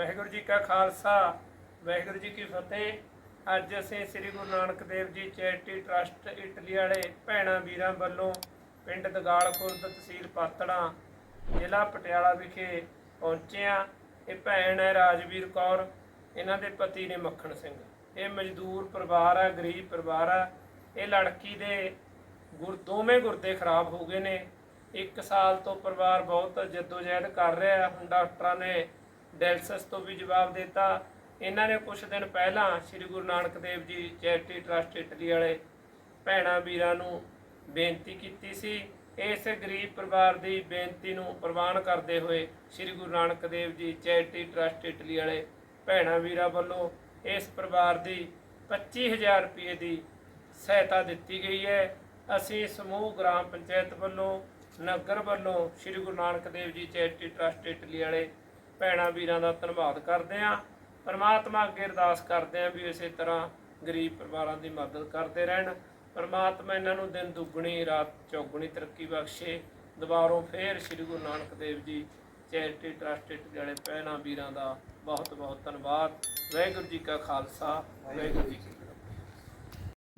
ਵਾਹਿਗੁਰੂ ਜੀ ਕਾ ਖਾਲਸਾ, ਵਾਹਿਗੁਰੂ ਜੀ ਕੀ ਫਤਿਹ। ਅੱਜ ਅਸੀਂ ਸ੍ਰੀ Guru Nanak Dev ji charity trust Italy ਵਾਲੇ ਭੈਣਾਂ ਵੀਰਾਂ ਵੱਲੋਂ ਪਿੰਡ ਦਗਾਲ ਖੁਰਦ ਤਹਿਸੀਲ ਪਾਤੜਾਂ, ਜ਼ਿਲ੍ਹਾ ਪਟਿਆਲਾ ਵਿਖੇ ਪਹੁੰਚੇ ਹਾਂ। ਇਹ ਭੈਣ ਹੈ ਰਾਜਵੀਰ ਕੌਰ। ਇਹਨਾਂ ਦੇ ਪਤੀ ਨੇ ਮੱਖਣ ਸਿੰਘ। ਇਹ ਮਜ਼ਦੂਰ ਪਰਿਵਾਰ ਆ ਗਰੀਬ ਪਰਿਵਾਰ ਆ ਇਹ ਲੜਕੀ ਦੇ ਗੁਰ, ਦੋਵੇਂ ਗੁਰਦੇ ਖਰਾਬ ਹੋ ਗਏ ਨੇ। ਇੱਕ ਸਾਲ ਤੋਂ ਪਰਿਵਾਰ ਬਹੁਤ ਜਦੋਜਹਿਦ ਕਰ ਰਿਹਾ ਹੁਣ ਡਾਕਟਰਾਂ ਨੇ ਡਾਇਲਸਿਸ ਤੋਂ ਵੀ ਜਵਾਬ ਦਿੱਤਾ। ਇਹਨਾਂ ਨੇ ਕੁਝ ਦਿਨ ਪਹਿਲਾਂ ਸ੍ਰੀ Guru Nanak Dev ji charity trust Italy ਵਾਲੇ ਭੈਣਾਂ ਵੀਰਾਂ ਨੂੰ ਬੇਨਤੀ ਕੀਤੀ ਸੀ। ਇਸ ਗਰੀਬ ਪਰਿਵਾਰ ਦੀ ਬੇਨਤੀ ਨੂੰ ਪ੍ਰਵਾਨ ਕਰਦੇ ਹੋਏ ਸ੍ਰੀ Guru Nanak Dev ji charity trust Italy ਵਾਲੇ ਭੈਣਾਂ ਵੀਰਾਂ ਵੱਲੋਂ ਇਸ ਪਰਿਵਾਰ ਦੀ 25000 ਰੁਪਏ ਦੀ ਸਹਾਇਤਾ ਦਿੱਤੀ ਗਈ ਹੈ। ਅਸੀਂ ਸਮੂਹ ਗ੍ਰਾਮ ਪੰਚਾਇਤ ਵੱਲੋਂ, ਨਗਰ ਵੱਲੋਂ ਸ੍ਰੀ Guru Nanak Dev ji charity trust Italy ਵਾਲੇ ਭੈਣਾਂ ਵੀਰਾਂ ਦਾ ਧੰਨਵਾਦ ਕਰਦੇ ਹਾਂ। ਪਰਮਾਤਮਾ ਅੱਗੇ ਅਰਦਾਸ ਕਰਦੇ ਹਾਂ ਵੀ ਇਸੇ ਤਰ੍ਹਾਂ ਗਰੀਬ ਪਰਿਵਾਰਾਂ ਦੀ ਮਦਦ ਕਰਦੇ ਰਹਿਣ। ਪਰਮਾਤਮਾ ਇਹਨਾਂ ਨੂੰ ਦਿਨ ਦੁੱਗਣੀ, ਰਾਤ ਚੌਗਣੀ ਤਰੱਕੀ ਬਖਸ਼ੇ। ਦੁਬਾਰੋਂ ਫੇਰ ਸ੍ਰੀ Guru Nanak Dev ji, charity trust Italy ਵਾਲੇ ਭੈਣਾਂ ਵੀਰਾਂ ਦਾ ਬਹੁਤ ਬਹੁਤ ਧੰਨਵਾਦ। ਵਾਹਿਗੁਰੂ ਜੀ ਕਾ ਖਾਲਸਾ, ਵਾਹਿਗੁਰੂ ਜੀ ਕੀ